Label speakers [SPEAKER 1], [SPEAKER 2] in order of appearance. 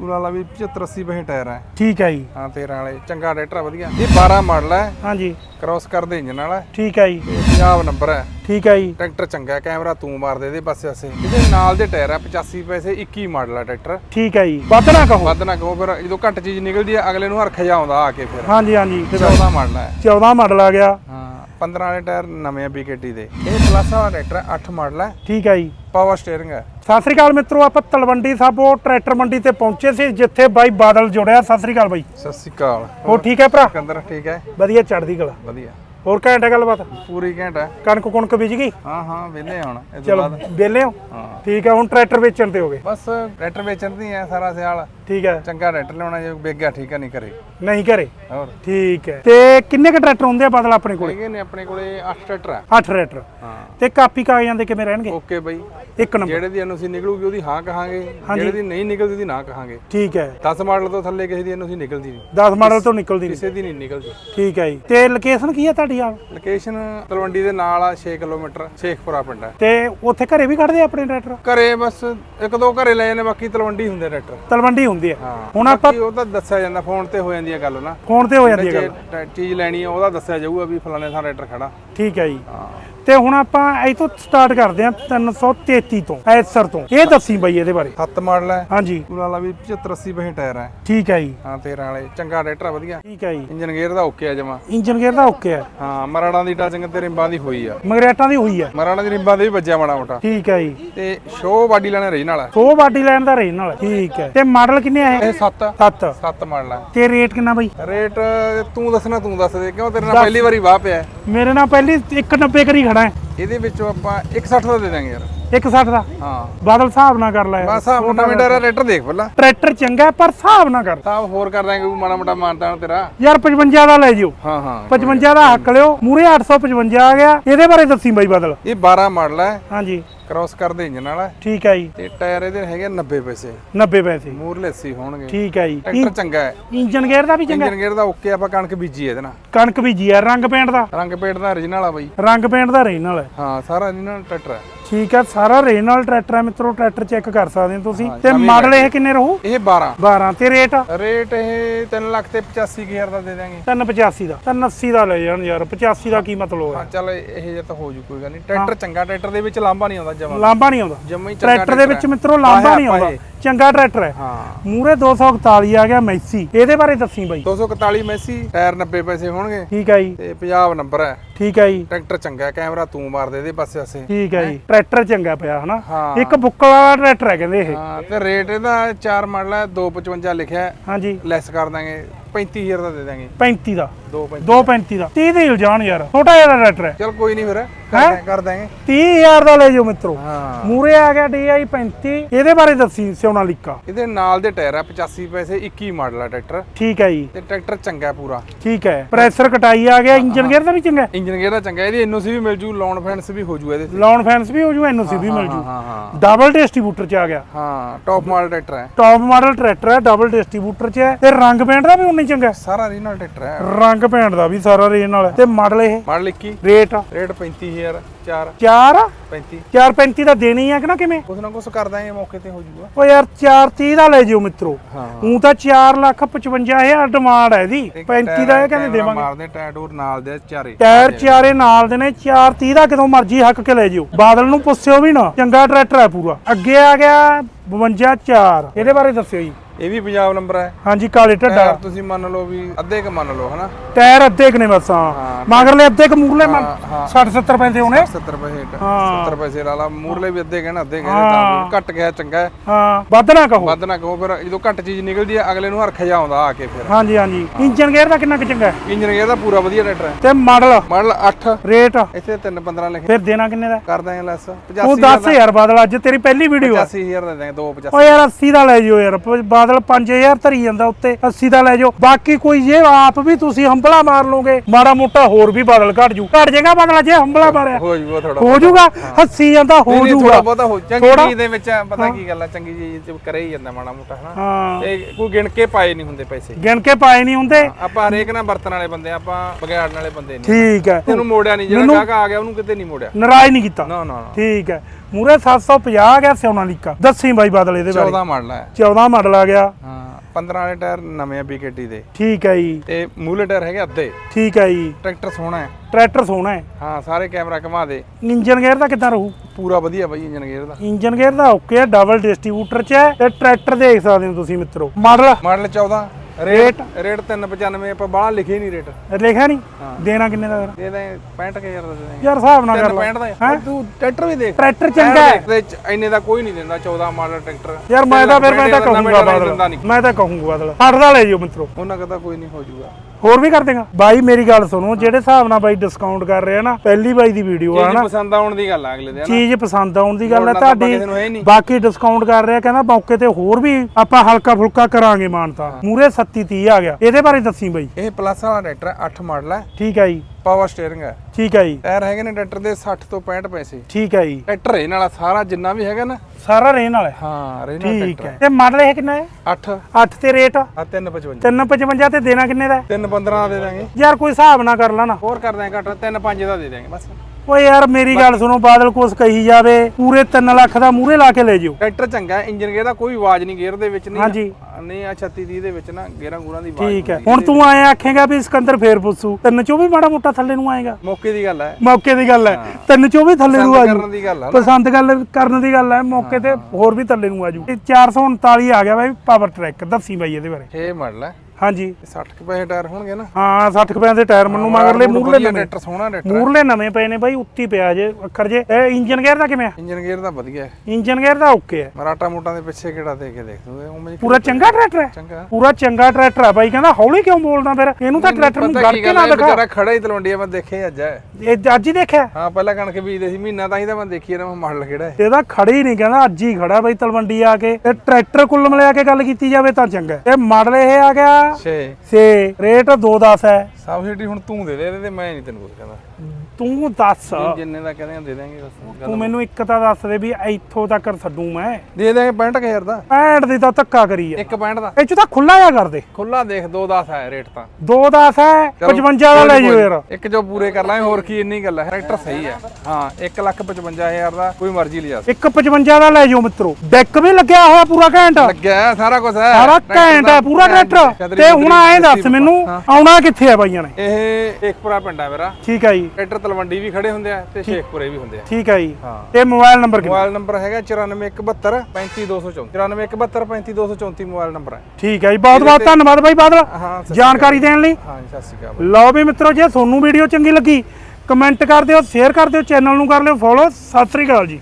[SPEAKER 1] ਪੂਰਾ ਲਾ ਵੀ 75 80 ਪਹੇ ਟਾਇਰ ਹੈ
[SPEAKER 2] ਠੀਕ ਹੈ ਜੀ।
[SPEAKER 1] ਹਾਂ 13 ਵਾਲੇ। ਚੰਗਾ ਟਰੈਕਟਰ ਆ ਵਧੀਆ। ਇਹ 12 ਮਾਡਲ ਹੈ
[SPEAKER 2] ਹਾਂਜੀ।
[SPEAKER 1] ਕ੍ਰਾਸ ਕਰਦੇ ਇੰਜਨ ਵਾਲਾ। ਹੈ।
[SPEAKER 2] ਠੀਕ ਹੈ ਜੀ।
[SPEAKER 1] ਪੰਜਾਬ ਨੰਬਰ ਹੈ
[SPEAKER 2] ਠੀਕ ਹੈ ਜੀ।
[SPEAKER 1] ਟਰੈਕਟਰ ਚੰਗਾ ਹੈ, ਕੈਮਰਾ ਤੂੰ ਮਾਰ ਦੇ ਇਹਦੇ ਪਾਸੇ ਪਾਸੇ ਇਹਦੇ ਨਾਲ ਦੇ ਟਾਇਰ ਆ 85 ਪੈਸੇ 21 ਮਾਡਲ ਆ ਟਰੈਕਟਰ।
[SPEAKER 2] ਠੀਕ ਹੈ ਜੀ। ਵੱਧ ਨਾ ਕਹੋ।
[SPEAKER 1] ਵੱਧ ਨਾ ਕਹੋ ਫਿਰ ਜਦੋਂ ਘੱਟ ਚੀਜ਼ ਨਿਕਲਦੀ ਹੈ ਅਗਲੇ ਨੂੰ ਹਰਖ ਜਾ ਆਉਂਦਾ ਆ ਕੇ ਫਿਰ।
[SPEAKER 2] ਹਾਂਜੀ ਹਾਂਜੀ।
[SPEAKER 1] 14 ਮਾਡਲ ਹੈ
[SPEAKER 2] 14 ਮਾਡਲ ਆ ਗਿਆ।
[SPEAKER 1] ਹਾਂ। 15 ਵਾਲੇ ਟਾਇਰ ਨਵੇਂ ਆ BKT ਦੇ। ਇਹ ਪਲੱਸ ਵਾਲਾ ਟਰੈਕਟਰ ਹੈ, 8 ਮਾਡਲ ਹੈ
[SPEAKER 2] ਠੀਕ ਹੈ ਜੀ।
[SPEAKER 1] ਪਾਵਰ ਸਟੀਅਰਿੰਗ ਹੈ
[SPEAKER 2] ਸਤਿ ਸ੍ਰੀ ਅਕਾਲ ਮਿੱਤਰੋ ਆਪਾਂ ਤਲਵੰਡੀ ਸਾਬੋ ਟਰੈਕਟਰ ਮੰਡੀ ਤੇ ਪਹੁੰਚੇ ਸੀ ਜਿੱਥੇ ਬਾਈ ਬਾਦਲ ਜੁੜਿਆ। ਸਤਿ ਸ੍ਰੀ ਅਕਾਲ ਬਾਈ।
[SPEAKER 1] ਸਤਿ ਸ਼੍ਰੀ ਅਕਾਲ।
[SPEAKER 2] ਹੋਰ ਠੀਕ ਹੈ ਭਰਾ?
[SPEAKER 1] ਕੰਦਰ ਠੀਕ ਹੈ।
[SPEAKER 2] ਵਧੀਆ ਚੜਦੀ ਕਲਾ।
[SPEAKER 1] ਵਧੀਆ।
[SPEAKER 2] ਹੋਰ ਘੈਂਟ ਹੈ ਗੱਲਬਾਤ?
[SPEAKER 1] ਪੂਰੀ ਘੈਂਟ
[SPEAKER 2] ਕਣਕ ਕੁਣਕ ਬੀਜ ਗਈ?
[SPEAKER 1] ਹਾਂ ਹਾਂ ਵਿਹਲੇ ਹੁਣ ਇਹ ਤੋਂ
[SPEAKER 2] ਚਲੋ
[SPEAKER 1] ਬਾਅਦ।
[SPEAKER 2] ਵਿਹਲੇ ਹੋ?
[SPEAKER 1] ਹਾਂ।
[SPEAKER 2] ਠੀਕ ਹੈ ਹੁਣ ਟਰੈਕਟਰ ਵੇਚਣ ਤੇ ਹੋ ਗਏ?
[SPEAKER 1] ਬਸ ਟਰੈਕਟਰ ਵੇਚਣ ਦੀ ਹੈ ਸਾਰਾ ਸਿਆਲ।
[SPEAKER 2] ਠੀਕ ਹੈ।
[SPEAKER 1] ਚੰਗਾ ਟਰੈਕਟਰ ਲਿਆਉਣਾ ਜੇ ਵਿਕ ਗਿਆ ਠੀਕ ਹੈ ਨਹੀਂ ਕਰੇ।
[SPEAKER 2] ਨਹੀਂ ਘਰੇ
[SPEAKER 1] ਹੋਰ।
[SPEAKER 2] ਠੀਕ ਹੈ। ਤੇ ਕਿੰਨੇ ਕ ਟਰੈਕਟਰ ਹੁੰਦੇ ਆ ਬਾਦਲ ਆਪਣੇ ਕੋਲੇ?
[SPEAKER 1] ਹੈਗੇ ਨੇ ਆਪਣੇ ਕੋਲੇ 8 ਟਰੈਕਟਰ ਹੈ।
[SPEAKER 2] 8 ਟਰੈਕਟਰ।
[SPEAKER 1] ਹਾਂ।
[SPEAKER 2] ਤੇ ਕਾਪੀ ਕਾਗਜ਼ਾਂ ਦੇ ਕਿਵੇਂ ਰਹਿਣਗੇ?
[SPEAKER 1] ਓਕੇ ਬਈ।
[SPEAKER 2] ਇੱਕ ਨੰਬਰ।
[SPEAKER 1] ਜਿਹੜੇ ਦੀ ਐਨਓਸੀ ਨਿਕਲੂਗੀ ਉਹਦੀ ਹਾਂ ਕਹਾਂਗੇ। ਜਿਹੜੇ ਦੀ ਨਹੀਂ ਨਿਕਲਦੀ ਉਹਦੀ ਨਾ ਕਹਾਂਗੇ।
[SPEAKER 2] ਠੀਕ ਹੈ।
[SPEAKER 1] 10 ਮਾਡਲ ਤੋਂ ਥੱਲੇ ਕਿਸੇ ਦੀ ਐਨਓਸੀ ਨਿਕਲਦੀ ਨਹੀਂ।
[SPEAKER 2] 10 ਮਾਡਲ ਤੋਂ ਨਿਕਲਦੀ ਨਹੀਂ।
[SPEAKER 1] ਕਿਸੇ ਦੀ ਨਹੀਂ ਨਿਕਲਦੀ।
[SPEAKER 2] ਠੀਕ ਹੈ ਜੀ। ਤੇ ਲੋਕੇਸ਼ਨ ਕੀ ਹੈ ਤੁਹਾਡੀ? ਆ?
[SPEAKER 1] ਲੋਕੇਸ਼ਨ ਤਲਵੰਡੀ ਦੇ ਨਾਲ ਆ 6 ਕਿਲੋਮੀਟਰ ਸ਼ੇਖਪੁਰਾ ਪਿੰਡ ਹੈ
[SPEAKER 2] ਤੇ ਉੱਥੇ ਘਰੇ ਵੀ ਕੱਢਦੇ ਆ ਆਪਣੇ ਟਰੈਕਟਰ?
[SPEAKER 1] ਘਰੇ ਬਸ ਇੱਕ ਦੋ ਘਰੇ ਲੈ ਜਾਂਦੇ ਬਾਕੀ ਤਲਵੰਡੀ ਹੁੰਦੇ ਟਰੈਕਟਰ।
[SPEAKER 2] ਤਲਵੰਡੀ ਹੁੰਦੀ ਆ।
[SPEAKER 1] ਹਾਂ
[SPEAKER 2] ਹੁਣ ਆਪਾਂ
[SPEAKER 1] ਬਾਕੀ ਉਹ ਤਾਂ ਦੱਸਿਆ ਜਾਂਦਾ ਫੋਨ ਤੇ ਹੋ ਜਾਂਦੀ ਹੈ ਗੱਲ ਨਾ।
[SPEAKER 2] ਫੋਨ ਤੇ ਹੋ ਜਾਂਦੀ ਹੈ
[SPEAKER 1] ਜੇ
[SPEAKER 2] ਗੱਲ।
[SPEAKER 1] ਟ- ਚੀਜ਼ ਲੈਣੀ ਹੈ ਉਹਦਾ ਦੱਸਿਆ ਜਾਊਗਾ ਵੀ ਫਲਾਣੇ ਥਾਂ ਟਰੈਕਟਰ ਖੜਾ।
[SPEAKER 2] ਠੀਕ ਹੈ ਜੀ।
[SPEAKER 1] ਹਾਂ।
[SPEAKER 2] ਤੇ ਹੁਣ ਆਪਾਂ ਇਹ ਤੋਂ ਸਟਾਰਟ ਕਰਦੇ ਆ 333 ਤੋਂ ਐਸਰ ਤੋਂ। ਇਹ ਦੱਸੀ ਬਈ ਇਹਦੇ ਬਾਰੇ।
[SPEAKER 1] 7 ਮਾਡਲ ਹੈ।
[SPEAKER 2] ਹਾਂਜੀ।
[SPEAKER 1] ਪੂਰਾ ਲਾ ਵੀ 75 80 ਪਹੇ ਟਾਇਰ ਹੈ।
[SPEAKER 2] ਠੀਕ ਹੈ ਜੀ।
[SPEAKER 1] ਹਾਂ 13 ਵਾਲੇ। ਚੰਗਾ ਟਰੈਕਟਰ ਆ ਵਧੀਆ।
[SPEAKER 2] ਠੀਕ ਹੈ ਜੀ।
[SPEAKER 1] ਇੰਜਨ ਗੇਅਰ ਦਾ ਓਕੇ ਆ ਜਮਾ।
[SPEAKER 2] ਇੰਜਨ ਗੇਅਰ ਦਾ ਓਕੇ ਹੈ
[SPEAKER 1] ਹਾਂ ਮਰਾੜਾਂ ਦੀ ਟਾਚਿੰਗ ਤੇ ਰਿੰਬਾਂ ਦੀ ਹੋਈ ਆ।
[SPEAKER 2] ਮਗਰੇਟਾਂ ਦੀ ਹੋਈ ਹੈ
[SPEAKER 1] ਮਰਾੜਾਂ ਦੀ ਰਿੰਬਾਂ ਦੇ ਵੀ ਵੱਜਿਆ ਮਾੜਾ ਮੋਟਾ।
[SPEAKER 2] ਠੀਕ ਹੈ ਜੀ।
[SPEAKER 1] ਤੇ ਸ਼ੋ ਬਾਡੀ ਲੈਣੇ ਰਹੀ ਨਾਲ।
[SPEAKER 2] ਸੋ ਬਾਡੀ ਲੈਣ ਦਾ ਰੇਨ ਨਾਲ। ਠੀਕ ਹੈ। ਤੇ ਮਾਡਲ ਕਿੰਨੇ ਆ ਇਹ?
[SPEAKER 1] ਇਹ 7
[SPEAKER 2] 7
[SPEAKER 1] 7 ਮਾਡਲ ਹੈ
[SPEAKER 2] ਤੇ ਰੇਟ ਕਿੰਨਾ ਬਈ?
[SPEAKER 1] ਰੇਟ ਤੂੰ ਦੱਸਣਾ ਤੂੰ ਦੱਸ ਦੇ। ਕਿਉਂ ਤੇਰੇ ਨਾਲ ਪਹਿਲੀ ਵਾਰੀ ਵਾਹ ਪਿਆ।
[SPEAKER 2] ਮੇਰੇ ਨਾਲ ਪਹਿਲੀ 190 ਕਰੀ ਖੜਾ ਹੈ।
[SPEAKER 1] ਇਹਦੇ ਵਿੱਚੋਂ ਆਪਾਂ 160 ਦਾ ਦੇ ਦਾਂਗੇ ਯਾਰ।
[SPEAKER 2] 160 ਦਾ?
[SPEAKER 1] ਹਾਂ।
[SPEAKER 2] ਬਾਦਲ ਹਿਸਾਬ ਨਾਲ ਕਰ ਲੈ।
[SPEAKER 1] ਬਸ ਆ ਨਵੇਂ ਟਾਇਰ ਰੇਟਰ ਦੇਖ ਪਹਿਲਾਂ।
[SPEAKER 2] ਟਰੈਕਟਰ ਚੰਗਾ ਹੈ, ਪਰ ਹਿਸਾਬ ਨਾਲ ਕਰ।
[SPEAKER 1] ਤਾਂ ਹੋਰ ਕਰ ਦਾਂਗੇ ਕੋਈ ਮਾੜਾ ਮੋਟਾ ਮਾਨਤਾਨ ਤੇਰਾ।
[SPEAKER 2] ਯਾਰ 55 ਦਾ ਲੈ ਜਿਓ।
[SPEAKER 1] ਹਾਂ ਹਾਂ।
[SPEAKER 2] 55 ਦਾ ਹੱਕ ਲਿਓ। ਮੂਰੇ 855 ਆ ਗਿਆ। ਇਹਦੇ ਬਾਰੇ ਦੱਸੀ ਬਾਈ ਬਾਦਲ।
[SPEAKER 1] ਇਹ 12 ਮਾਡਲ ਹੈ।
[SPEAKER 2] ਹਾਂਜੀ।
[SPEAKER 1] ਕ੍ਰਾਸ ਕਰਦੇ ਇੰਜਨ ਵਾਲਾ ਹੈ।
[SPEAKER 2] ਠੀਕ ਹੈ ਜੀ।
[SPEAKER 1] ਤੇ ਟਾਇਰ ਇਹਦੇ ਹੈਗੇ 90 ਪੈਸੇ।
[SPEAKER 2] 90 ਪੈਸੇ।
[SPEAKER 1] ਮੂਰਲੇ 80 ਹੋਣਗੇ।
[SPEAKER 2] ਠੀਕ ਹੈ ਜੀ।
[SPEAKER 1] ਟਰੈਕਟਰ ਚੰਗਾ ਹੈ।
[SPEAKER 2] ਇੰਜਨ ਗੇਅਰ ਦਾ ਵੀ ਚੰਗਾ
[SPEAKER 1] ਇੰਜਨ ਗੇਅਰ ਦਾ ਓਕੇ ਆਪਾਂ ਕਣਕ ਬੀਜੀ ਇਹਦੇ ਨਾਲ।
[SPEAKER 2] ਕਣਕ ਬੀਜੀ ਆ ਰੰਗ ਪੇਂਟ ਦਾ।
[SPEAKER 1] ਰੰਗ ਪੇਟ ਦਾ origignal ਆ ਬਈ।
[SPEAKER 2] ਰੰਗ ਪੇਂਟ ਦਾ ਨਾਲ ਹੈ।
[SPEAKER 1] ਹਾਂ ਸਾਰਾ origignal ਟਰੈਕਟਰ ਹੈ।
[SPEAKER 2] ਠੀਕ ਹੈ ਸਾਰਾ ਰੇਨ ਨਾਲ ਟਰੈਕਟਰ ਹੈ ਮਿੱਤਰੋ ਟਰੈਕਟਰ ਚੈੱਕ ਕਰ ਸਕਦੇ ਹੋ ਤੁਸੀਂ।
[SPEAKER 1] ਹਾਂ,
[SPEAKER 2] ਤੇ ਮਾਡਲ ਇਹ ਕਿੰਨੇ ਰਹੂ?
[SPEAKER 1] ਇਹ 12
[SPEAKER 2] 12 ਤੇ ਰੇਟ
[SPEAKER 1] ਰੇਟ ਇਹ 3 ਲੱਖ ਤੇ 85000 ਦਾ ਦੇ ਦਾਂਗੇ
[SPEAKER 2] 385 ਦਾ। 380 ਦਾ ਲੈ ਜਾਣ ਯਾਰ 85 ਦਾ ਕੀ ਮਤਲਬ ਹੈ?
[SPEAKER 1] ਹਾਂ ਚੱਲ ਇਹ ਜਿਹਾ ਤਾਂ ਹੋ ਜੂ ਕੋਈ ਗੱਲ ਨਹੀਂ ਟਰੈਕਟਰ ਚੰਗਾ ਟਰੈਕਟਰ ਦੇ ਵਿੱਚ ਲਾਂਭਾ ਨਹੀਂ ਆਉਂਦਾ। ਜਮਾ
[SPEAKER 2] ਲਾਂਭਾ ਨਹੀਂ ਆਉਂਦਾ
[SPEAKER 1] ਜਮਾ ਹੀ ਚੰਗਾ
[SPEAKER 2] ਟਰੈਕਟਰ ਦੇ ਵਿੱਚ। ਮਿੱਤਰੋ
[SPEAKER 1] ਪਾਇਆ
[SPEAKER 2] ਨਹੀਂ ਆਉਂਦਾ। ਚੰਗਾ ਟਰੈਕਟਰ ਹੈ।
[SPEAKER 1] ਹਾਂ।
[SPEAKER 2] ਮੂਰੇ 241 ਆ ਗਿਆ ਮੈਸੀ। ਇਹਦੇ ਬਾਰੇ ਦੱਸੀ ਬਾਈ।
[SPEAKER 1] 241 ਮੈਸੀ ਟਾਇਰ 90 ਪੈਸੇ ਹੋਣਗੇ।
[SPEAKER 2] ਠੀਕ ਹੈ ਜੀ।
[SPEAKER 1] ਤੇ ਪੰਜਾਬ ਨੰਬਰ ਹੈ।
[SPEAKER 2] ਠੀਕ ਹੈ ਜੀ।
[SPEAKER 1] ਟਰੈਕਟਰ ਚੰਗਾ ਕੈਮਰਾ ਤੂੰ ਮਾਰ ਦੇ ਇਹਦੇ ਪਾਸੇ ਪਾਸੇ।
[SPEAKER 2] ਠੀਕ ਹੈ ਜੀ। ਟਰੈਕਟਰ ਚੰਗਾ ਪਿਆ ਹਨਾ? ਇੱਕ ਬੁੱਕਲ ਵਾਲਾ ਟਰੈਕਟਰ ਹੈ ਕਹਿੰਦੇ ਇਹ।
[SPEAKER 1] ਹਾਂ ਤੇ ਰੇਟ ਇਹਦਾ 4 ਮਾਡਲ ਹੈ 255 ਲਿਖਿਆ
[SPEAKER 2] ਹਾਂਜੀ।
[SPEAKER 1] ਲੈਸ ਕਰ ਦਾਂਗੇ 35000 ਦਾ ਦੇ ਦਾਂਗੇ।
[SPEAKER 2] 35 ਦਾ।
[SPEAKER 1] 235
[SPEAKER 2] 235 ਦਾ 30 ਦੇ। ਇਲਜਾਨ ਯਾਰ ਛੋਟਾ ਜਿਹਾ ਟਰੈਕਟਰ ਹੈ।
[SPEAKER 1] ਚੱਲ ਕੋਈ ਨਹੀਂ ਫਿਰ ਕਰ ਦਾਂਗੇ- ਕਰ ਦਾਂਗੇ।
[SPEAKER 2] 30000 ਦਾ ਲੈ ਜਾਓ ਮਿੱਤਰੋ।
[SPEAKER 1] ਹਾਂ।
[SPEAKER 2] ਮੂਰੇ ਆ ਗਿਆ DI 35 ਇਹਦੇ ਬਾਰੇ ਦੱਸੀ ਸਿਉਣਾ ਲਿਕਾ
[SPEAKER 1] ਇਹਦੇ ਨਾਲ ਦੇ ਟਾਇਰ ਆ 85 ਪੈਸੇ 21 ਮਾਡਲ ਆ ਟਰੈਕਟਰ।
[SPEAKER 2] ਠੀਕ ਹੈ ਜੀ।
[SPEAKER 1] ਤੇ ਟਰੈਕਟਰ ਚੰਗਾ ਪੂਰਾ।
[SPEAKER 2] ਠੀਕ ਹੈ। ਪ੍ਰੈਸ਼ਰ ਕਟਾਈ ਆ ਗਿਆ ਇੰਜਨ ਗੇਅਰ ਦਾ ਵੀ ਚੰਗਾ
[SPEAKER 1] ਇੰਜਨ ਗੇਅਰ ਦਾ ਚੰਗਾ ਇਹਦੀ ਐਨਓਸੀ ਵੀ ਮਿਲ ਜੂ ਲੋਨ ਫੈਂਸ ਵੀ ਹੋ ਜੂ ਇਹਦੇ ਤੇ।
[SPEAKER 2] ਲਾਉਣ ਫੈਂਸ ਵੀ ਹੋ ਜੂ ਐਨਓਸੀ ਵੀ ਮਿਲ ਜੂ।
[SPEAKER 1] ਹਾਂ ਹਾਂ
[SPEAKER 2] ਡਬਲ ਡਿਸਟ੍ਰੀਬਿਊਟਰ ਚ ਆ ਗਿਆ।
[SPEAKER 1] ਹਾਂ ਟੌਪ ਮਾਡਲ ਟਰੈਕਟਰ ਹੈ।
[SPEAKER 2] ਟੌਪ ਮਾਡਲ ਟਰੈਕਟਰ ਹੈ ਡਬਲ ਡਿਸਟ੍ਰੀਬਿਊਟਰ ਚ ਹੈ। ਤੇ ਰੰਗ ਪੇਂਟ ਦਾ ਵੀ ਉਨੀ ਚੰਗਾ।
[SPEAKER 1] ਸਾਰਾ ਰੀਨਲ ਟਰੈਕਟਰ ਹੈ।
[SPEAKER 2] ਰੰਗ ਪੇਂਟ ਦਾ ਵੀ ਸਾਰਾ ਰੇਨ ਨਾਲ ਹੈ। ਤੇ ਮਾਡਲ ਇਹ?
[SPEAKER 1] ਮਾਡਲ 21
[SPEAKER 2] ਰੇਟ
[SPEAKER 1] ਰੇਟ 35000 4
[SPEAKER 2] 4
[SPEAKER 1] 35
[SPEAKER 2] 435 ਦਾ ਦੇਣੀ ਹੈ ਕਿ ਨਾ ਕਿਵੇਂ?
[SPEAKER 1] ਕੁਛ ਨਾ ਕੁਛ ਕਰ ਦਾਂਗੇ ਮੌਕੇ ਤੇ ਹੋ ਜੂਗਾ।
[SPEAKER 2] ਓ ਯਾਰ 430 ਦਾ ਲੈ ਜਿਓ ਮਿੱਤਰੋ।
[SPEAKER 1] ਹਾਂ
[SPEAKER 2] ਉਹ ਤਾਂ 4 ਲੱਖ 55000 ਡਿਮਾਂਡ ਹੈ ਇਹਦੀ। 35 ਦਾ ਇਹ ਕਹਿੰਦੇ ਦੇਵਾਂਗੇ?
[SPEAKER 1] ਮਾਰਦੇ ਟਾਇਰ ਨਾਲ ਦੇ ਚਾਰੇ।
[SPEAKER 2] ਟਾਇਰ ਚਾਰੇ ਨਾਲ ਦੇ ਨੇ 430 ਦਾ ਕਿਦੋਂ ਮਰਜ਼ੀ ਹੱਕ ਕੇ ਲੈ ਜਿਓ। ਬਾਦਲ ਨੂੰ ਪੁੱਛਿਓ ਵੀ ਨਾ। ਚੰਗਾ ਟਰੈਕਟਰ ਹੈ ਪੂਰਾ। ਅੱਗੇ ਆ ਗਿਆ 52 4 ਇਹਦੇ ਬਾਰੇ ਦੱਸਿਓ ਜੀ।
[SPEAKER 1] ਇਹ ਵੀ ਪੰਜਾਬ ਨੰਬਰ ਹੈ।
[SPEAKER 2] ਹਾਂਜੀ ਕਾਲੇ ਢੱਡਾ
[SPEAKER 1] ਟਾਇਰ ਤੁਸੀਂ ਮੰਨ ਲਓ ਵੀ ਅੱਧੇ ਕ ਮੰਨ ਲਓ ਹਨਾ?
[SPEAKER 2] ਟਾਇਰ ਅੱਧੇ ਕੁ ਨੇ ਬਸ ਹਾਂ।
[SPEAKER 1] ਹਾਂ।
[SPEAKER 2] ਮਗਰਲੇ ਅੱਧੇ ਕੁ ਮੂਰਲੇ
[SPEAKER 1] ਹਾਂ, ਹਾਂ।
[SPEAKER 2] 60 70 ਪੈਸੇ ਹੋਣੇ।
[SPEAKER 1] 70 ਪੈਸੇ ਹੇਠ।
[SPEAKER 2] ਹਾਂ।
[SPEAKER 1] 70 ਪੈਸੇ ਲਾ ਲਾ ਮੂਰਲੇ ਵੀ ਅੱਧੇ ਕਹਿਣਾ ਅੱਧੇ ਕਹਿੰਦੇ ਤਾਂ ਵੀ ਘੱਟ ਗਿਆ ਚੰਗਾ ਹੈ।
[SPEAKER 2] ਹਾਂ ਵੱਧ ਨਾ ਕਹੋ।
[SPEAKER 1] ਵੱਧ ਨਾ ਕਹੋ ਫਿਰ ਜਦੋਂ ਘੱਟ ਚੀਜ਼ ਨਿਕਲਦੀ ਹੈ ਅਗਲੇ ਨੂੰ ਹਰਖ ਜਾ ਆਉਂਦਾ ਆ ਕੇ ਫਿਰ।
[SPEAKER 2] ਹਾਂਜੀ ਹਾਂਜੀ। ਇੰਜਨ ਗੇਅਰ ਦਾ ਕਿੰਨਾ ਕੁ ਚੰਗਾ ਹੈ?
[SPEAKER 1] ਇੰਜਨ ਗੇਅਰ ਦਾ ਪੂਰਾ ਵਧੀਆ ਟਰੈਕਟਰ ਹੈ।
[SPEAKER 2] ਤੇ ਮਾਡਲ?
[SPEAKER 1] Model 8
[SPEAKER 2] rate?
[SPEAKER 1] ਇੱਥੇ 3 15 ਲਿਖੇ।
[SPEAKER 2] ਫਿਰ ਦੇਣਾ ਕਿੰਨੇ ਦਾ?
[SPEAKER 1] ਕਰ ਦਾਂਗੇ ਲੈਸ।
[SPEAKER 2] ਤੂੰ
[SPEAKER 1] 85
[SPEAKER 2] ਦੱਸ ਯਾਰ ਬਾਦਲ ਅੱਜ ਤੇਰੀ ਪਹਿਲੀ ਵੀਡੀਓ ਆ।
[SPEAKER 1] 85000 ਦੇ ਦਾਂਗੇ 285
[SPEAKER 2] ਓ ਯਾਰ 80 ਦਾ ਲੈ ਜਿਓ ਯਾਰ ਪ- ਬਾਦਲ 5000 ਧਰੀ ਜਾਂਦਾ ਉੱਤੇ 80 ਦਾ ਲੈ ਜਿਓ। ਬਾਕੀ ਕੋਈ ਜੇ ਆਪ ਵੀ ਤੁਸੀਂ ਹੰਬਲਾ ਮਾਰ ਲੋਗੇ ਮਾੜਾ ਮੋਟਾ ਹੋਰ ਵੀ ਬਾਦਲ ਘਟ ਜੂ। ਘਟ ਜਾਏਗਾ ਬਾਦਲ ਜੇ ਹੰਬਲਾ ਮਾਰਿਆ।
[SPEAKER 1] ਹੋ ਜੂਗਾ ਥੋੜਾ
[SPEAKER 2] ਹੋ ਜੂਗਾ ਹੱਸੀ ਜਾਂਦਾ ਹੋ
[SPEAKER 1] ਥੋੜਾ
[SPEAKER 2] ਜੂਗਾ।
[SPEAKER 1] ਬਹੁਤਾ ਹੋ ਚੰਗੀ ਚੀਜ਼ ਦੇ ਵਿੱਚ ਪਤਾ ਕੀ ਗੱਲ ਆ ਚੰਗੀ ਚੀਜ਼ ਕਰੇ ਹੀ ਜਾਂਦਾ ਮਾੜਾ ਮੋਟਾ ਹਨਾ।
[SPEAKER 2] ਹਾਂ।
[SPEAKER 1] ਤੇ ਕੋਈ ਗਿਣ ਕੇ ਪਾਏ ਨਹੀਂ ਹੁੰਦੇ ਪੈਸੇ।
[SPEAKER 2] ਗਿਣ ਕੇ ਪਾਏ ਨਹੀਂ ਹੁੰਦੇ।
[SPEAKER 1] ਆਪਾਂ ਹਰੇਕ ਨਾਲ ਵਰਤਣ ਵਾਲੇ ਬੰਦੇ ਆਪਾਂ ਵਿਗਾੜਨ ਵਾਲੇ ਬੰਦੇ ਨਹੀਂ।
[SPEAKER 2] ਠੀਕ ਹੈ।
[SPEAKER 1] ਤੈਨੂੰ ਮੋੜਿਆ ਨਹੀਂ ਜਿਹੜਾ ਗਾਹਕ ਆ ਗਿਆ ਉਹਨੂੰ ਕਿਤੇ ਨਹੀਂ ਮੋੜਿਆ।
[SPEAKER 2] ਨਾਰਾਜ਼ ਨਹੀਂ ਕੀਤਾ।
[SPEAKER 1] ਨਾ ਨਾ।
[SPEAKER 2] ਠੀਕ ਹੈ। ਮੂਰੇ 750 ਆ ਗਿਆ ਸੋਨਾਲੀਕਾ। ਦੱਸੀ ਬਾਈ ਬਾਦਲ ਇਹਦੇ ਬਾਰੇ।
[SPEAKER 1] 14 ਮਾਡਲ ਹੈ
[SPEAKER 2] 14 ਮਾਡਲ ਆ ਗਿਆ।
[SPEAKER 1] ਹਾਂ 15 ਵਾਲੇ ਟਾਇਰ ਨਵੇਂ ਆ BKT ਦੇ।
[SPEAKER 2] ਠੀਕ ਹੈ ਜੀ।
[SPEAKER 1] ਤੇ ਮੂਲੇ ਟਾਇਰ ਹੈਗੇ ਅੱਧੇ।
[SPEAKER 2] ਠੀਕ ਹੈ ਜੀ।
[SPEAKER 1] ਟਰੈਕਟਰ ਸੋਹਣਾ ਹੈ।
[SPEAKER 2] ਟਰੈਕਟਰ ਸੋਹਣਾ ਹੈ।
[SPEAKER 1] ਹਾਂ ਸਾਰੇ ਕੈਮਰਾ ਘੁਮਾ ਦੇ।
[SPEAKER 2] ਇੰਜਨ ਗੇਅਰ ਦਾ ਕਿੱਦਾਂ ਰਹੂ?
[SPEAKER 1] ਪੂਰਾ ਵਧੀਆ ਬਾਈ ਇੰਜਨ ਗੇਅਰ ਦਾ।
[SPEAKER 2] ਇੰਜਨ ਗੇਅਰ ਦਾ ਓਕੇ ਹੈ ਡਬਲ ਡਿਸਟ੍ਰੀਬਿਊਟਰ ਚ ਹੈ ਤੇ ਟਰੈਕਟਰ ਦੇਖ ਸਕਦੇ ਹੋ ਤੁਸੀਂ ਮਿੱਤਰੋ। ਮਾਡਲ?
[SPEAKER 1] Model 14 rate? ਰੇਟ 395 ਆਪਾਂ ਬਾਹਲਾ ਲਿਖੇ ਨਹੀਂ ਰੇਟ।
[SPEAKER 2] ਲਿਖਿਆ ਨਹੀਂ। ਦੇਣਾ ਕਿੰਨੇ ਦਾ ਫਿਰ
[SPEAKER 1] ਦੇ ਦੇ 65000 ਦਾ ਦੇ ਦੇ
[SPEAKER 2] ਯਾਰ ਹਿਸਾਬ ਨਾਲ ਕਰ
[SPEAKER 1] 65 ਦਾ ਹੈ ਤੂੰ ਟਰੈਕਟਰ ਵੀ ਦੇਖ।
[SPEAKER 2] ਟਰੈਕਟਰ ਚੰਗਾ ਹੈ।
[SPEAKER 1] ਇਹਦੇ ਇੰਨੇ ਦਾ ਕੋਈ ਨਹੀਂ ਦਿੰਦਾ 14 ਮਾਡਲ ਟਰੈਕਟਰ।
[SPEAKER 2] ਯਾਰ ਮੈਂ ਤਾਂ ਫਿਰ ਮੈਂ ਤਾਂ ਕਹੂੰਗਾ ਬਾਦਲ। ਮੈਂ ਤਾਂ ਕਹੂੰਗਾ ਬਾਦਲ। ਫੜਦਾ ਲੈ ਜਿਓ ਮਿੱਤਰੋ।
[SPEAKER 1] ਉਹਨਾਂ ਕਹਤਾ ਕੋਈ ਨਹੀਂ ਹੋ ਜਾਊਗਾ।
[SPEAKER 2] ਹੋਰ ਵੀ ਕਰ ਦੇਗਾ। ਬਾਈ ਮੇਰੀ ਗੱਲ ਸੁਣੋ ਜਿਹੜੇ ਹਿਸਾਬ ਨਾਲ ਬਾਈ ਡਿਸਕਾਊਂਟ ਕਰ ਰਿਹਾ ਨਾ ਪਹਿਲੀ ਬਾਈ ਦੀ ਵੀਡੀਓ ਆ
[SPEAKER 1] ਚੀਜ਼
[SPEAKER 2] ਨਾ।
[SPEAKER 1] ਪਸੰਦ ਆਉਣ ਦੀ ਗੱਲ ਆ ਅਗਲੇ ਦੇ
[SPEAKER 2] ਚੀਜ਼ ਪਸੰਦ ਆਉਣ ਦੀ ਗੱਲ ਹੈ ਤੁਹਾਡੀ। ਬਾਕੀ ਡਿਸਕਾਊਂਟ ਕਰ ਰਿਹਾ ਕਹਿੰਦਾ ਮੌਕੇ ਤੇ ਹੋਰ ਵੀ ਆਪਾਂ ਹਲਕਾ ਫੁਲਕਾ ਕਰਾਂਗੇ ਮਾਨਤਾ। ਮੂਰੇ 37 30 ਆ ਗਿਆ। ਇਹਦੇ ਬਾਰੇ ਦੱਸੀ ਬਾਈ।
[SPEAKER 1] ਇਹ ਪਲੱਸ ਵਾਲਾ ਟਰੈਕਟਰ ਹੈ 8 ਮਾਡਲ ਹੈ
[SPEAKER 2] ਠੀਕ ਹੈ ਜੀ।
[SPEAKER 1] ਪਾਵਰ ਸਟੀਅਰਿੰਗ ਹੈ।
[SPEAKER 2] ਠੀਕ ਹੈ ਜੀ।
[SPEAKER 1] ਟਾਇਰ ਹੈਗੇ ਨੇ ਟਰੈਕਟਰ ਦੇ 60 ਤੋਂ 65 ਪੈਸੇ।
[SPEAKER 2] ਠੀਕ ਹੈ ਜੀ।
[SPEAKER 1] ਟਰੈਕਟਰ ਇਹ ਨਾਲ ਸਾਰਾ ਜਿੰਨਾ ਵੀ ਹੈਗਾ ਨਾ।
[SPEAKER 2] ਸਾਰਾ ਰੇਨ ਵਾਲਾ ਹੈ।
[SPEAKER 1] ਰੇਨਾ
[SPEAKER 2] ਠੀਕ
[SPEAKER 1] ਟਰੈਕਟਰ
[SPEAKER 2] ਹੈ। ਤੇ ਮਾਡਲ ਇਹ ਕਿੰਨਾ ਹੈ?
[SPEAKER 1] 8
[SPEAKER 2] 8 ਤੇ ਰੇਟ?
[SPEAKER 1] ਆ 355
[SPEAKER 2] 355 ਤੇ ਦੇਣਾ ਕਿੰਨੇ ਦਾ ਹੈ?
[SPEAKER 1] 315 ਦਾ ਦੇ ਦਾਂਗੇ।
[SPEAKER 2] ਯਾਰ ਕੋਈ ਹਿਸਾਬ ਨਾ ਕਰ ਲਾ ਨਾ।
[SPEAKER 1] ਹੋਰ ਕਰ ਦਾਂਗੇ ਘੱਟ 35 ਦਾ ਦੇ ਦਾਂਗੇ ਬਸ।
[SPEAKER 2] ਓਏ ਯਾਰ ਮੇਰੀ ਗੱਲ ਸੁਣੋ ਬਾਦਲ ਕੁਛ ਕਹੀ ਜਾਵੇ ਪੂਰੇ 3 ਲੱਖ ਦਾ ਮੂਹਰੇ ਲਾ ਕੇ ਲੈ ਜਿਓ।
[SPEAKER 1] ਟਰੈਕਟਰ ਚੰਗਾ ਇੰਜਨ ਗੇਅਰ ਦਾ ਕੋਈ ਆਵਾਜ਼ ਨਹੀਂ ਗੇਅਰ ਦੇ ਵਿੱਚ ਨਹੀਂ।
[SPEAKER 2] ਹਾਂਜੀ।
[SPEAKER 1] ਨਹੀਂ ਆ 36 30 ਦੇ ਵਿੱਚ ਨਾ ਗੇਅਰਾਂ ਗੂਰਾਂ ਦੀ ਆਵਾਜ਼
[SPEAKER 2] ਠੀਕ ਹੈ। ਹੁਣ ਤੂੰ ਆਏ ਆਖੇਗਾ ਵੀ ਸਿਕੰਦਰ ਫੇਰ ਪੁੱਛੂ ਤਿੰਨ ਚੋਂ ਵੀ ਮਾੜਾ ਮੋਟਾ ਥੱਲੇ ਨੂੰ ਆਏਗਾ?
[SPEAKER 1] ਮੌਕੇ ਦੀ ਗੱਲ ਹੈ।
[SPEAKER 2] ਮੌਕੇ ਦੀ ਗੱਲ ਹੈ। ਤਿੰਨ ਚੋਂ ਵੀ ਥੱਲੇ ਨੂੰ ਆਜੂ।
[SPEAKER 1] ਕਰਨ ਦੀ ਗੱਲ ਹੈ
[SPEAKER 2] ਪਸੰਦ ਗੱਲ ਕਰਨ ਦੀ ਗੱਲ ਹੈ ਮੌਕੇ ਤੇ ਹੋਰ ਵੀ ਥੱਲੇ ਨੂੰ ਆਜੂ। ਇਹ 439 ਆ ਗਿਆ ਬਾਈ ਪਾਵਰ ਟਰੈਕ ਦੱਸੀ ਬਾਈ ਇਹਦੇ ਬਾਰੇ।
[SPEAKER 1] ਇਹ ਮਾਡਲ ਹੈ।
[SPEAKER 2] ਹਾਂਜੀ।
[SPEAKER 1] 60 ਕੁ ਪੈਸੇ ਟਾਇਰ ਹੋਣਗੇ ਨਾ।
[SPEAKER 2] ਹਾਂ 60 ਰੁਪਏ ਦੇ ਟਾਇਰ ਮੈਨੂੰ ਮਗਰਲੇ ਮੂਰਲੇ ਨਵੇਂ।
[SPEAKER 1] ਟਰੈਕਟਰ ਸੋਹਣਾ ਟਰੈਕਟਰ।
[SPEAKER 2] ਮੂਰਲੇ ਨਵੇਂ ਪਏ ਨੇ ਬਾਈ ਉੱਤੀ ਪਿਆ ਜੇ ਅੱਖਰ ਜੇ। ਇਹ ਇੰਜਨ ਗੇਅਰ ਦਾ ਕਿਵੇਂ ਆ?
[SPEAKER 1] ਇੰਜਨ ਗੇਅਰ ਦਾ ਵਧੀਆ ਹੈ।
[SPEAKER 2] ਇੰਜਨ ਗੇਅਰ ਦਾ ਓਕੇ ਹੈ।
[SPEAKER 1] ਮਰਾਟਾ ਮੋਟਾਂ ਦੇ ਪਿੱਛੇ ਕਿਹੜਾ ਦੇ ਕੇ ਦੇਖ ਤੂੰ ਉਹ ਮੇਰੀ
[SPEAKER 2] ਪੂਰਾ ਚੰਗਾ ਟਰੈਕਟਰ ਹੈ?
[SPEAKER 1] ਚੰਗਾ।
[SPEAKER 2] ਪੂਰਾ ਚੰਗਾ ਟਰੈਕਟਰ ਆ ਬਾਈ ਕਹਿੰਦਾ ਹੌਲੀ ਕਿਉਂ ਬੋਲਦਾ ਫਿਰ? ਇਹਨੂੰ ਤਾਂ ਟਰੈਕਟਰ ਨੂੰ ਗੜ
[SPEAKER 1] ਕੀ
[SPEAKER 2] ਕੇ ਨਾ
[SPEAKER 1] ਹੈ
[SPEAKER 2] ਦਿਖਾ।
[SPEAKER 1] ਵਿਚਾਰਾ ਖੜਾ ਹੀ ਤਲਵੰਡੀ ਆ ਮੈਂ ਦੇਖੇ ਅੱਜ ਹੈ।
[SPEAKER 2] ਇਹ ਅੱਜ ਹੀ ਦੇਖਿਆ?
[SPEAKER 1] ਹਾਂ ਪਹਿਲਾਂ ਕਣਕ ਬੀਜਦੇ ਸੀ ਮਹੀਨਾ ਤਾਂ ਹੀ ਤਾਂ ਮੈਂ ਦੇਖੀ ਨਾ ਮੈਂ ਮਾਡਲ ਕਿਹੜਾ ਹੈ।
[SPEAKER 2] ਇਹਦਾ ਖੜੇ ਹੀ ਨਹੀਂ ਕਹਿੰਦਾ ਅੱਜ ਹੀ ਖੜਾ ਬਾਈ ਤਲਵੰਡੀ ਆ ਕੇ। ਤੇ ਟਰੈਕਟਰ ਕੁੱਲ ਮਿਲਾ ਕੇ ਗੱਲ ਕੀਤੀ ਜਾਵੇ ਤਾਂ ਚੰਗਾ ਹੈ। ਇਹ ਮਾਡਲ ਇਹ ਆ ਗਿਆ
[SPEAKER 1] 6
[SPEAKER 2] ਸੇ ਰੇਟ 210 ਹੈ।
[SPEAKER 1] ਸਬਸਿਡੀ ਹੁਣ ਤੂੰ ਦੇ ਦੇ ਇਹਦੇ ਤੇ ਮੈਂ ਨਹੀਂ ਤੈਨੂੰ ਕੁਝ ਕਹਿੰਦਾ।
[SPEAKER 2] ਤੂੰ ਦੱਸ।
[SPEAKER 1] ਜਿੰਨੇ ਦਾ ਕਹਿੰਦੇ ਆ ਦੇ ਦਾਂਗੇ ਬਸ
[SPEAKER 2] ਤੂੰ ਮੈਨੂੰ ਇੱਕ ਤਾਂ ਦੱਸ ਦੇ ਵੀ ਇੱਥੋਂ ਤੱਕ ਛੱਡੂ ਮੈਂ।
[SPEAKER 1] ਦੇ ਦਾਂਗੇ 65000 ਦਾ।
[SPEAKER 2] 65 ਦੀ ਤਾਂ ਧੱਕਾ ਕਰੀ ਆ।
[SPEAKER 1] ਇੱਕ 65 ਦਾ।
[SPEAKER 2] ਇਹ ਚ ਤਾਂ ਖੁੱਲਾ ਜਾ ਕਰ ਦੇ।
[SPEAKER 1] ਖੁੱਲਾ ਦੇਖ 210 ਹੈ ਰੇਟ ਤਾਂ।
[SPEAKER 2] 210 ਹੈ 55 ਦਾ ਲੈ ਜਿਓ ਯਾਰ।
[SPEAKER 1] ਇੱਕ ਜੋ ਪੂਰੇ ਕਰ ਲਾਂਗੇ ਹੋਰ ਕੀ ਇੰਨੀ ਗੱਲ ਹੈ। ਟਰੈਕਟਰ ਸਹੀ ਹੈ। ਹਾਂ 155000 ਦਾ ਕੋਈ ਮਰਜ਼ੀ ਲਿਜਾ
[SPEAKER 2] ਇੱਕ 55 ਦਾ ਲੈ ਜਿਓ ਮਿੱਤਰੋ। ਡੈਕ ਵੀ ਲੱਗਿਆ ਹੋਇਆ ਪੂਰਾ ਘੈਂਟ।
[SPEAKER 1] ਲੱਗਿਆ ਹੈ, ਸਾਰਾ ਕੁਝ ਹੈ।
[SPEAKER 2] ਸਾਰਾ ਘੈਂਟ ਹੈ ਪੂਰਾ ਟਰੈਕਟਰ ਤੇ ਹੁਣ ਐਂ ਦੱਸ ਮੈਨੂੰ
[SPEAKER 1] ਹਾਂ।
[SPEAKER 2] ਆਉਣਾ ਕਿੱਥੇ ਆ ਬਾਈਆਂ ਨੇ?
[SPEAKER 1] ਇਹ ਏਕਪੁਰਾ ਪਿੰਡ ਹੈ ਮੇਰਾ।
[SPEAKER 2] ਠੀਕ ਹੈ ਜੀ।
[SPEAKER 1] ਟਰੈਕਟਰ ਤਲਵੰਡੀ ਵੀ ਖੜੇ ਹੁੰਦੇ ਆ ਤੇ ਸ਼ੇਖਪੁਰੇ ਵੀ ਹੁੰਦੇ ਆ।
[SPEAKER 2] ਠੀਕ ਹੈ ਜੀ। ਤੇ ਮੋਬਾਈਲ ਨੰਬਰ ਕਿੰਨਾ?
[SPEAKER 1] ਮੋਬਾਈਲ ਨੰਬਰ ਹੈਗਾ 9417 35234 9417 35234 ਮੋਬਾਈਲ ਨੰਬਰ ਹੈ।
[SPEAKER 2] ਠੀਕ ਹੈ ਜੀ ਬਹੁਤ ਬਹੁਤ ਧੰਨਵਾਦ ਬਾਈ ਬਾਦਲ। ਜਾਣਕਾਰੀ ਦੇਣ ਲਈ।
[SPEAKER 1] ਹਾਂ ਸਤਿ ਸ਼੍ਰੀ ਅਕਾਲ
[SPEAKER 2] ਲਓ ਵੀ ਮਿੱਤਰੋ ਜੇ ਤੁਹਾਨੂੰ ਵੀਡੀਓ ਚੰਗੀ ਲੱਗੀ ਕਮੈਂਟ ਕਰ ਦਿਓ ਸ਼ੇਅਰ ਕਰ ਦਿਓ ਚੈਨਲ ਨੂੰ ਕਰ ਲਿਓ ਫੋਲੋ। ਸਤਿ ਸ੍ਰੀ ਅਕਾਲ ਜੀ।